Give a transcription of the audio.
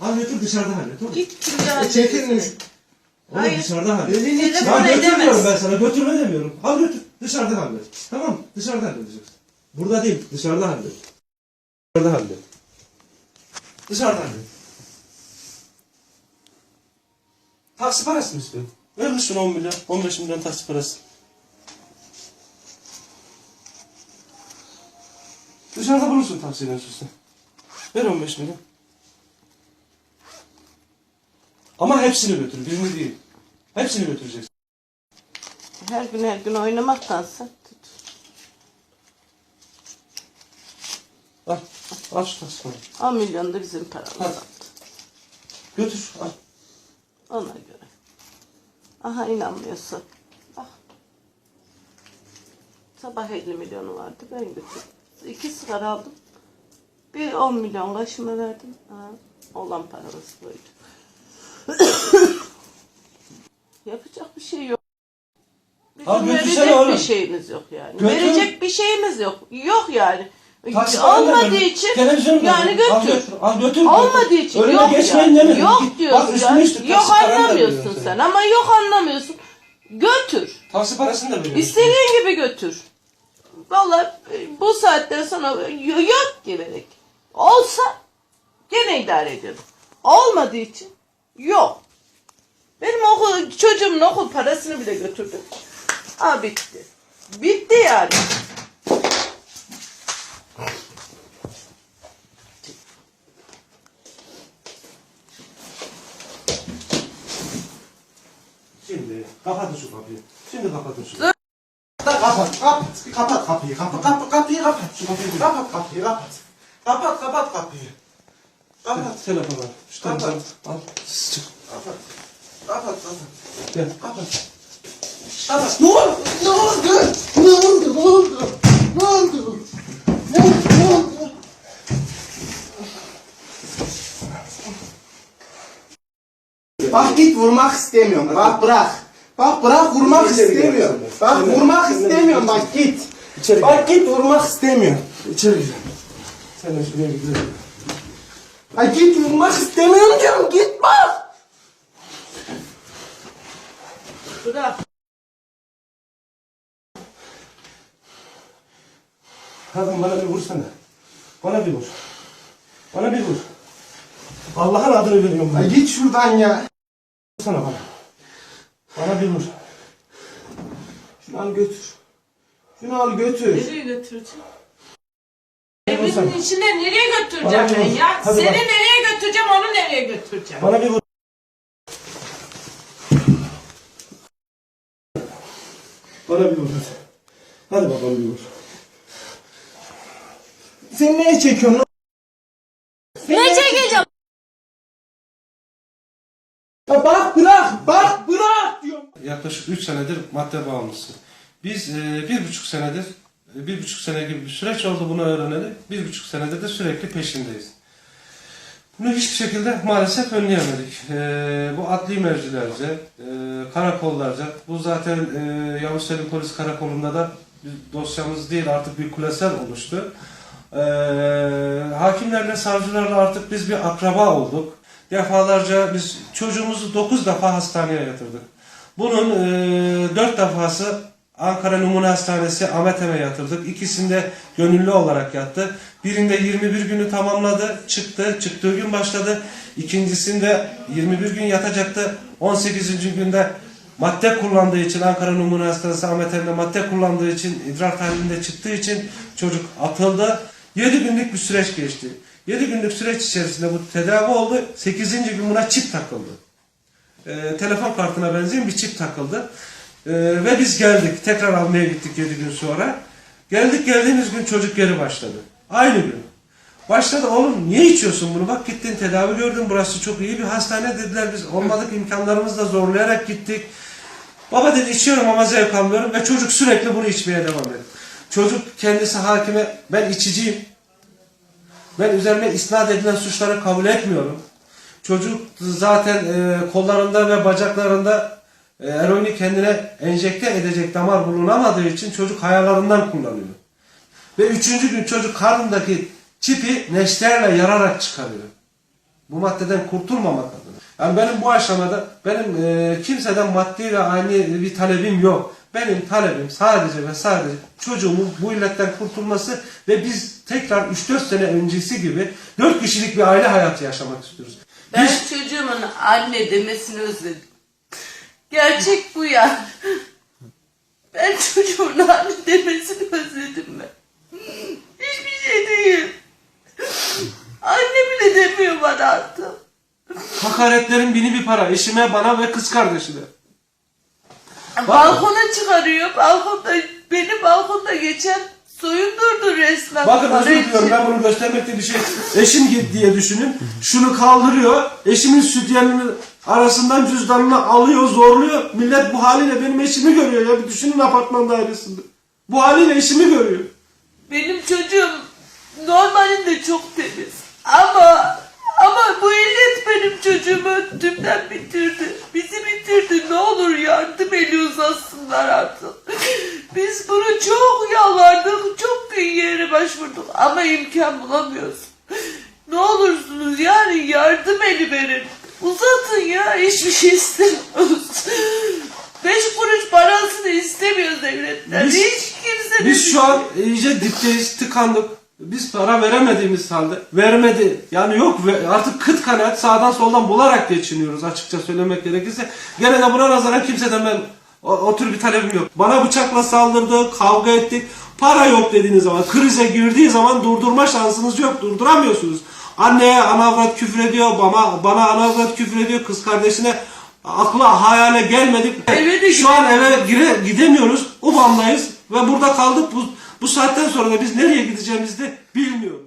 Al götür dışarıda hallet. oğlum. Git kimya. E, çekilmiş. Oğlum Hayır. dışarıda hallet. Elini Telefon. Ya götür edemez. diyorum ben sana. Götürme demiyorum. Al götür. Dışarıda hallet. Tamam mı? Dışarıda halledeceksin. Burada değil. Dışarıda hallet. Dışarıda hallet. Dışarıda hallet. Taksi parası mı istiyorsun? Ver mi şuna 10 milyon, 15 milyon taksi parası. Dışarıda bulursun taksiyle üstüne. Ver 15 milyon. Ama hepsini götür, birini değil. Hepsini götüreceksin. Her gün her gün oynamaktansa tut. Al, al şu taksi parayı. 10 milyon da bizim paramız attı. Götür, al. Ona göre. Aha inanmıyorsun. Bak. Sabah 50 milyonu vardı ben götürdüm. İki sigara aldım. Bir 10 milyon kaşıma verdim. Ha, olan paramız buydu. Yapacak bir şey yok. Bizim Abi götürsene verecek oğlum. bir şeyimiz yok yani. Götür. Verecek bir şeyimiz yok. Yok yani. Taksi Olmadığı için da yani. Al götür. al götür. Olmadığı için Önüne yok geçmeyin ya. demedim. Yok Git, diyorsun bak üstüne ya. üstlük Yok taksi paranı da anlamıyorsun veriyorum sen sana. ama yok anlamıyorsun. Götür. Taksi parasını da veriyorum. İstediğin gibi götür. Vallahi e, bu saatten sonra y- yok gerek. Olsa gene idare ederim. Olmadığı için yok. Benim okul, çocuğumun okul parasını bile götürdüm. Ha bitti. Bitti yani. Şimdi kapatın şu kapıyı. Şimdi kapatın şu Dur. Kapat, kapat, kapat kapıyı, kapat, kapat kapıyı, kapat. Şu kapıyı bir- Kapat kapıyı, kapat. Kapat, kapat kapıyı. Kapat, Telefonu al. Şu Kapat. telefonu al. Çık. kapat. Kapat, kapat. Gel. Kapat. Kapat. Ne oldu? Ne oldu? Ne oldu? Ne oldu? Ne oldu? Ne oldu? Ne oldu? Bak git vurmak istemiyorum. Bak bırak. Bak bırak vurmak istemiyorum. Bak vurmak istemiyorum. Bak git. İçeri Bak git vurmak istemiyorum. İçeri gir. Sen de şuraya gidelim. Ay git vurmak istemiyorum diyorum. Git bak. Bırak. Kadın bana bir vursana. Bana bir vur. Bana bir vur. Allah'ın adını veriyorum ben. Ay git şuradan ya. Vursana bana. Bana bir vur. Şunu al götür. Şunu al götür. Nereye götüreceğim? Vursana. Evinin içine nereye götüreceğim ben ya? Hadi Seni bak. nereye götüreceğim, onu nereye götüreceğim? Bana bir vur. Bana bir vur hadi. Hadi babam bir vur. Sen neye çekiyorsun? Ne çekeceğim? Ya bak bırak. Bak bırak diyorum. Yaklaşık 3 senedir madde bağımlısı. Biz e, bir buçuk senedir, e, bir buçuk sene gibi bir süreç oldu bunu öğreneli. Bir buçuk senedir de sürekli peşindeyiz. Bunu hiçbir şekilde maalesef önleyemedik. E, bu adli mevzilerce, e, karakollarca, bu zaten e, Yavuz Selim Polis Karakolu'nda da bir dosyamız değil artık bir kulesel oluştu. E, hakimlerle, savcılarla artık biz bir akraba olduk. Defalarca biz çocuğumuzu 9 defa hastaneye yatırdık. Bunun e, 4 defası Ankara Numune Hastanesi Ahmet yatırdık. İkisinde gönüllü olarak yattı. Birinde 21 günü tamamladı, çıktı. Çıktığı gün başladı. İkincisinde 21 gün yatacaktı. 18. günde madde kullandığı için Ankara Numune Hastanesi Ahmet madde kullandığı için idrar tahlilinde çıktığı için çocuk atıldı. 7 günlük bir süreç geçti. 7 günlük süreç içerisinde bu tedavi oldu. 8. gün buna çip takıldı. Ee, telefon kartına benzeyen bir çip takıldı. Ee, ve biz geldik. Tekrar almaya gittik 7 gün sonra. Geldik geldiğimiz gün çocuk geri başladı. Aynı gün. Başladı oğlum niye içiyorsun bunu? Bak gittin tedavi gördün burası çok iyi bir hastane dediler. Biz olmadık imkanlarımızla zorlayarak gittik. Baba dedi içiyorum ama zevk almıyorum ve çocuk sürekli bunu içmeye devam etti. Çocuk kendisi hakime ben içiciyim. Ben üzerine isnat edilen suçları kabul etmiyorum. Çocuk zaten e, kollarında ve bacaklarında eroini kendine enjekte edecek damar bulunamadığı için çocuk hayalarından kullanıyor. Ve üçüncü gün çocuk karnındaki çipi neşterle yararak çıkarıyor. Bu maddeden kurtulmamak adına. Yani benim bu aşamada benim e, kimseden maddi ve ani bir talebim yok. Benim talebim sadece ve sadece çocuğumun bu illetten kurtulması ve biz tekrar 3-4 sene öncesi gibi 4 kişilik bir aile hayatı yaşamak istiyoruz. Ben Biz- çocuğumun anne demesini özledim. Gerçek bu ya. Ben çocuğumun anne demesini özledim ben. Hiçbir şey değil. Anne bile demiyor bana artık. hakaretlerin bini bir para eşime, bana ve kız kardeşine. Balkona çıkarıyor. Balkonda beni balkonda geçen soyundurdu resmen. Bakın özür diliyorum ben bunu göstermekte bir şey. Eşim git diye düşünün. Şunu kaldırıyor. Eşimin sütyeninin arasından cüzdanını alıyor, zorluyor. Millet bu haliyle benim eşimi görüyor ya. Bir düşünün apartman dairesinde. Bu haliyle eşimi görüyor. Benim çocuğum normalinde çok temiz. Ama ama bu illet benim çocuğumu tümden bitirdi. Bizi bitirdi. Ne olur yardım eli uzatsınlar artık. Biz bunu çok yalvardık. Çok gün yere başvurduk. Ama imkan bulamıyoruz. Ne olursunuz yani yardım eli verin. Uzatın ya. Hiçbir şey istemiyoruz. Beş kuruş parasını istemiyoruz devletten. Biz- Hiç kimse de Biz şu an iyice dipteyiz, tıkandık. Biz para veremediğimiz halde vermedi. Yani yok ve artık kıt kanaat sağdan soldan bularak geçiniyoruz açıkça söylemek gerekirse. Gene de buna nazaran kimseden ben o, o tür bir talebim yok. Bana bıçakla saldırdı, kavga ettik. Para yok dediğiniz zaman, krize girdiği zaman durdurma şansınız yok, durduramıyorsunuz. Anneye anavrat küfür ediyor, bana, bana anavrat küfür ediyor, kız kardeşine akla hayale gelmedik. Eve Şu an eve gire, gidemiyoruz. Ubam'dayız ve burada kaldık. Bu, bu saatten sonra da biz nereye gideceğimizi de bilmiyoruz.